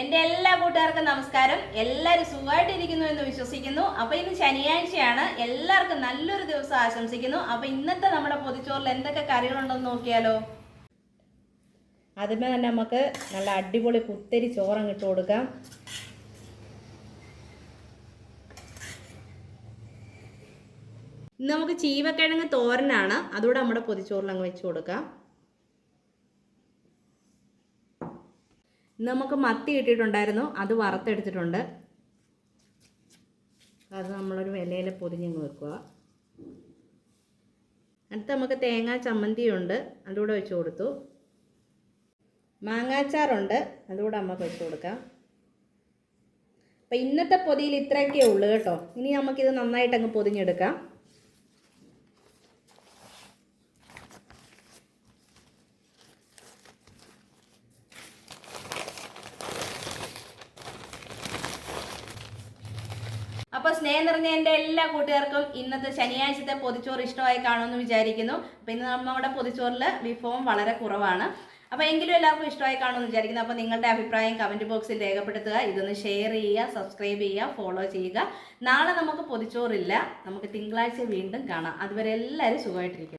എന്റെ എല്ലാ കൂട്ടുകാർക്കും നമസ്കാരം. എല്ലാവരും സുഖമായിട്ടിരിക്കുന്നു എന്ന് വിശ്വസിക്കുന്നു. അപ്പോൾ ഇന്ന് ശനിയാഴ്ചയാണ്. എല്ലാവർക്കും നല്ലൊരു ദിവസം ആശംസിക്കുന്നു. അപ്പോൾ ഇന്നത്തെ നമ്മുടെ പൊതിച്ചോറിൽ എന്തൊക്കെ കറികളുണ്ടെന്ന് നോക്കിയാലോ? ആദ്യമേ തന്നെ നമുക്ക് നല്ല അടിപൊളി കുത്തരി ചോറം ഇട്ട് കൊടുക്കാം. ഇന്ന് നമുക്ക് ചീവക്കിഴങ്ങ് തോരനാണ്. അതുകൂടെ നമ്മുടെ പൊതിച്ചോറിൽ അങ്ങ് വെച്ച് കൊടുക്കാം. ഇന്ന് നമുക്ക് മത്തി കിട്ടിയിട്ടുണ്ടായിരുന്നു. അത് വറുത്തെടുത്തിട്ടുണ്ട്. അത് നമ്മളൊരു വിലയിൽ പൊതിഞ്ഞങ്ങ് വെക്കുക. അടുത്ത് നമുക്ക് തേങ്ങാ ചമ്മന്തിയുണ്ട്. അതുകൂടെ വെച്ച് കൊടുത്തു. മാങ്ങാച്ചാറുണ്ട്. അതുകൂടെ നമുക്ക് വെച്ച് കൊടുക്കാം. അപ്പം ഇന്നത്തെ പൊതിയിൽ ഇത്രയൊക്കെ ഉള്ളൂ കേട്ടോ. ഇനി നമുക്കിത് നന്നായിട്ട് അങ്ങ് പൊതിഞ്ഞെടുക്കാം. അപ്പോൾ സ്നേഹം നിറഞ്ഞ എന്റെ എല്ലാ കൂട്ടുകാർക്കും ഇന്നത്തെ ശനിയാഴ്ചത്തെ പൊതിച്ചോറ് ഇഷ്ടമായി കാണുമെന്ന് വിചാരിക്കുന്നു. അപ്പോൾ ഇന്ന് നമ്മുടെ പൊതിച്ചോറിൽ വിഭവം വളരെ കുറവാണ്. അപ്പോൾ എങ്കിലും എല്ലാവർക്കും ഇഷ്ടമായി കാണുമെന്ന് വിചാരിക്കുന്നു. അപ്പോൾ നിങ്ങളുടെ അഭിപ്രായം കമന്റ് ബോക്സിൽ രേഖപ്പെടുത്തുക. ഇതൊന്ന് ഷെയർ ചെയ്യുക സബ്സ്ക്രൈബ് ചെയ്യുക ഫോളോ ചെയ്യുക. നാളെ നമുക്ക് പൊതിച്ചോറില്ല. നമുക്ക് തിങ്കളാഴ്ച വീണ്ടും കാണാം. അതുവരെ എല്ലാവരും സുഖമായിട്ടിരിക്കും.